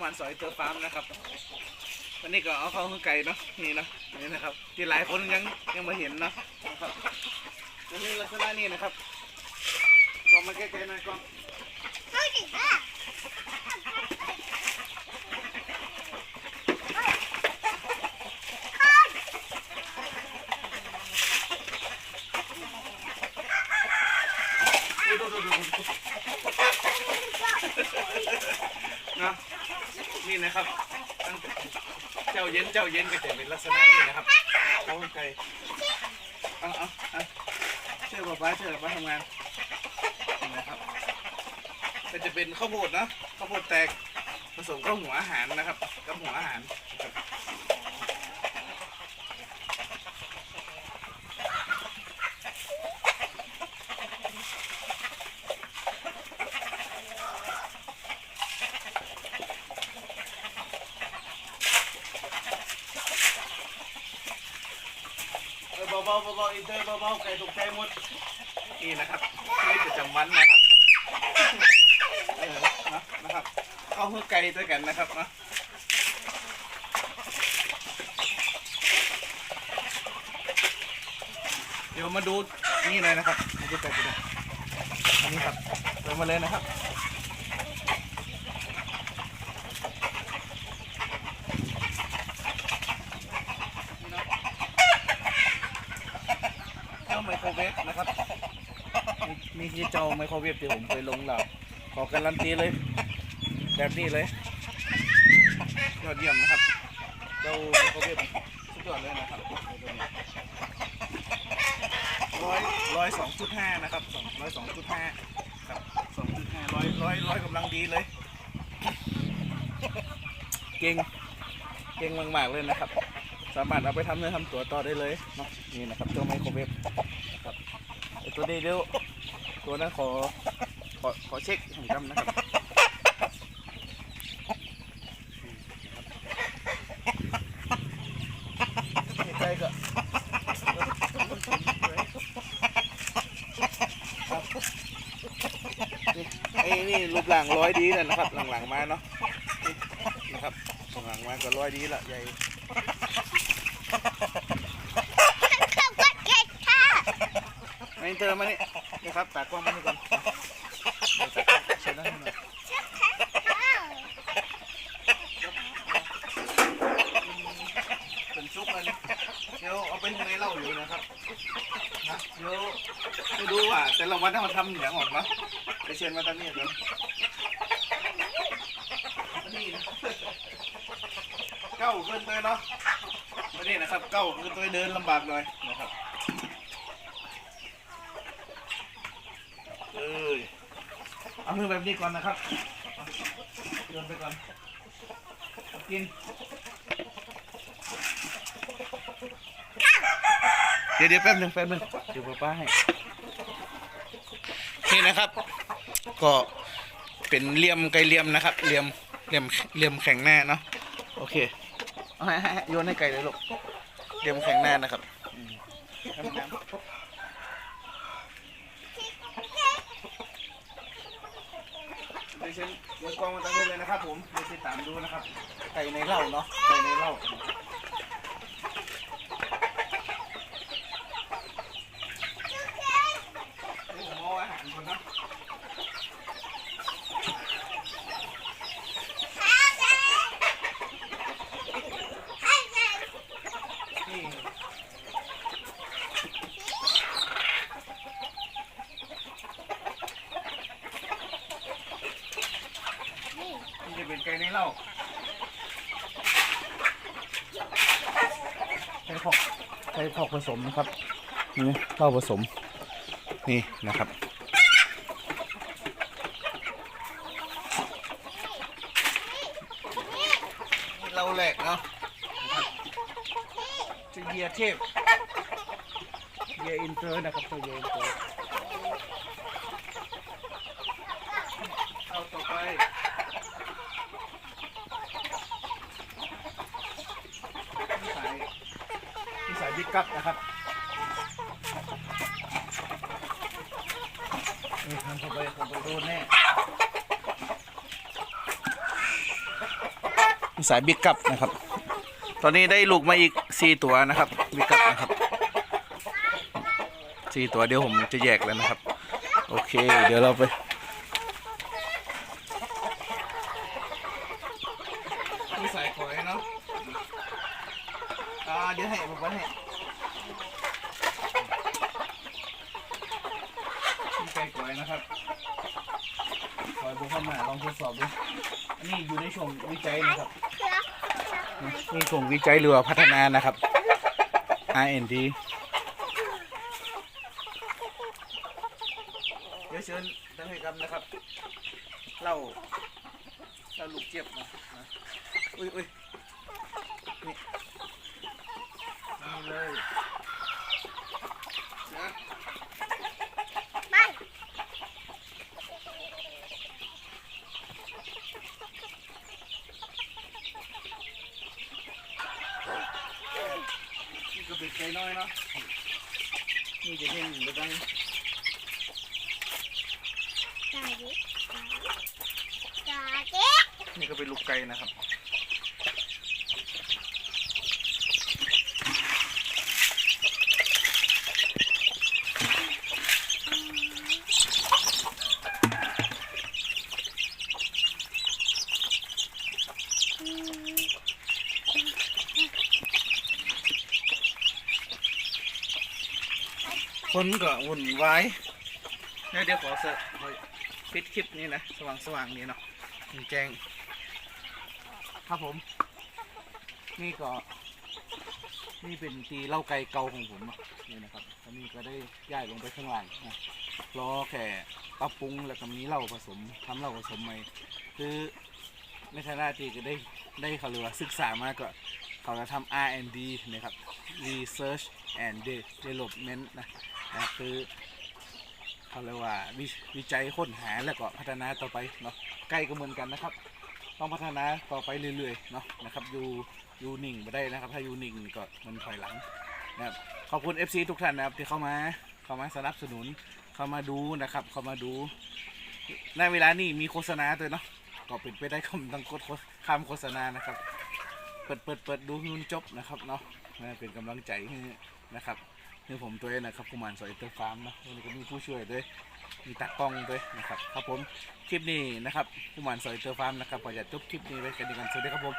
มารสอยเตอร์ฟาร์มนะครับวันนี้ก็เอาเข้าข้างไก่เนาะนี่เนาะนี่นะครับ ที่หลายคนยังยังมาเห็นเนาะนะครับจะมีลักษณะนี้นะครับกองมาใกล้ๆหน่อยกอง นะ นี่นะครับเจ้าเย็นเจ้าเย็นก็จะเป็นลักษณะนี้นะครับเขาไก่เอาเอาเอาเชื่อป้าป้าเชื่อป้าทำงานนี่นะครับก็จะเป็นข้าวโพดเนะข้าวโพดแตกผสมกับหัวอาหารนะครับกับหัวอาหารครับเออเบา ๆเบาๆอินเตอร์เบาๆไก่ตกใจหมดนี่นะครับนี่ประจำวันนะครับเออนะนะครับเข้าเพื่อไก่ด้วยกันนะครับนะเดี๋ยวมาดูนี่เลยนะครับดูแต่ตัวนี้อันนี้ครับเดินมาเลยนะครับนี่เนาะเจ้าไมโครเวฟนะครับี่เจ้าไมโครเวฟที่ผมเคยลงเราขอการันตีเลย แบบนี้เลยยอดเยี่ยมนะครับ เจ้าไมโครเวฟสุดยอดเลยนะครับร้อยร้อยสองจุดห้านะครับสองร้อยสองจุดห้าครับสองจุดห้าร้อยร้อยร้อยกำลังดีเลย เก่งเก่งมากๆเลยนะครับสามารถเอาไปทำเนื้อทำตัวต่อได้เลยเนาะนี่นะครับตัวไมโครเวฟนะครับตัวนี้เดี๋ยว ตัวนั้นขอขอขอเช็คของจำนะครับใกล้ๆก็ไอ้นี่รูปร่างร้อยดีแล้วนะครับ หลังๆมาเนาะนี่นะครับหลังๆมาก็ร้อยดีละใหญ่ไอ้เตอร์มานี่นี่ ครับตากล้องมาให้ก่อนใช่แล้วเป็นซุปมันเดี๋ยวเอาเป็นในเล่าอยู่นะครับนะเดี๋ยวไม่รู้ว่าแต่ละวันถ้ามันทำอย่างออกเนาไปเชิญมาตอนนี้ก่อนนี่นะเก้าขึ้นเลยเนาะไม่ได้นะครับ เก้าขึ้นตัวเดินลำบากหน่อยนะครับเอ้ย เอามือแบบนี้ก่อนนะครับโยนไปก่อนกินเดี๋ยวเดี๋ยวแป๊บหนึงแป๊บหนึงเดี๋ยวป้าให้นี่นะครับ ก็เป็นเหลี่ยมไกลเหลี่ยมนะครับเหลี่ยมเหลี่ยมเหลี่ยมแข็งแน่เนาะโอเคเอาให้ให้ให้โยนให้ไกลเลยลูกเหลี่ยมแข็งแน่นะครับอืมให้มันน้ำ เดี๋ยวเช่นโยนกองมาตั้งเลยนะครับ ผมเดี๋ยวติดตามดูนะครับ ไก่ในเหล้าเนาะ ไก่ในเหล้าผมเอาอาหารคนเนาะ นี่ นี่จะเป็นไก่ในเหล้าไก่พอกไก่พอกผสมนะครับนี่เหล้าผสมนี่นะครับนี่เราแหลกเนาะจะเยียเทพเยียอินเตอร์นะครับตัวเยียอินเตอร์เอาต่อไปที่สาย ที่สายบิ๊กกัปนะครับนี่ทำเข้าไปเข้าไปโดนแน่สายบิ๊กกับนะครับ ตอนนี้ได้ลูกมาอีกสี่ตัวนะครับบิ๊กกับนะครับสี่ตัวเดี๋ยวผมจะแยกแล้วนะครับ โอเค เดี๋ยวเราไปมีสายคอยเนาะอ่าเดี๋ยวให้ผมวัดให้ มีไก่กอยนะครับคอยบุกเข้ามาลองทดสอบดูอันนี้อยู่ในช่วงวิจัยนะครับนี่ช่วงวิจัยหรือพัฒนานะครับ R&D เดี๋ยวเชิญท่านให้กำนะครับเล่าเล่าลูกเจี๊ยบนะนะอุ้ยอุ้ยนี่นี่เลยนะ ไป นี่ก็เป็นไก่น้อยเนาะนี่จะเห็นไปดังจ่ายดิจ่ายดินี่ก็เป็นลูกไก่นะครับ คนก็วุ่นวายเดี๋ยวเดี๋ยวขอเสขอปิดคลิปนี้นะ สว่างสว่างๆนี้เนาะแจ้งครับผม นี่ก็ นี่เป็นตีเหล่าไก่เก่าของผมเนาะนี่นะครับตอนนี้ก็ได้ย้ายลงไปข้างล่างนะรอแค่ปรับปรุงแล้วก็มีเหล้าผสมทำเหล้าผสมใหม่คือในฐานะที่ก็ได้ได้เขาเรียกว่าศึกษามาก็เขาจะทำ R&D นะครับ Research and Development นะ นะคือเขาเรียกว่าวิวิจัยค้นหาแล้วก็พัฒนาต่อไปเนาะใกล้ก็เหมือนกันนะครับ ต้องพัฒนาต่อไปเรื่อยๆเนาะนะครับอยู่อยู่นิ่งไม่ได้นะครับ ถ้าอยู่นิ่งก็มันถอยหลังนะครับขอบคุณ FC ทุกท่านนะครับที่เข้ามาเข้ามาสนับสนุนเข้ามาดูนะครับ เข้ามาดูในเวลานี้มีโฆษณาด้วยเนาะก็เป็นไปได้คำตั้งกดคำโฆษณานะครับ เปิดเปิดเปิดดูให้นจบนะครับเนาะนะเป็นกำลังใจให้นะครับ นี่ผมตัวเองนะครับกุมารสอยเตอร์ฟาร์มนะวันนี้ก็มีผู้ช่วยด้วยมีตากล้องด้วยนะครับครับผมคลิปนี้นะครับกุมารสอยเตอร์ฟาร์มนะครับขออยาจบคลิปนี้ไว้กันดีกันสวัสดีครับผม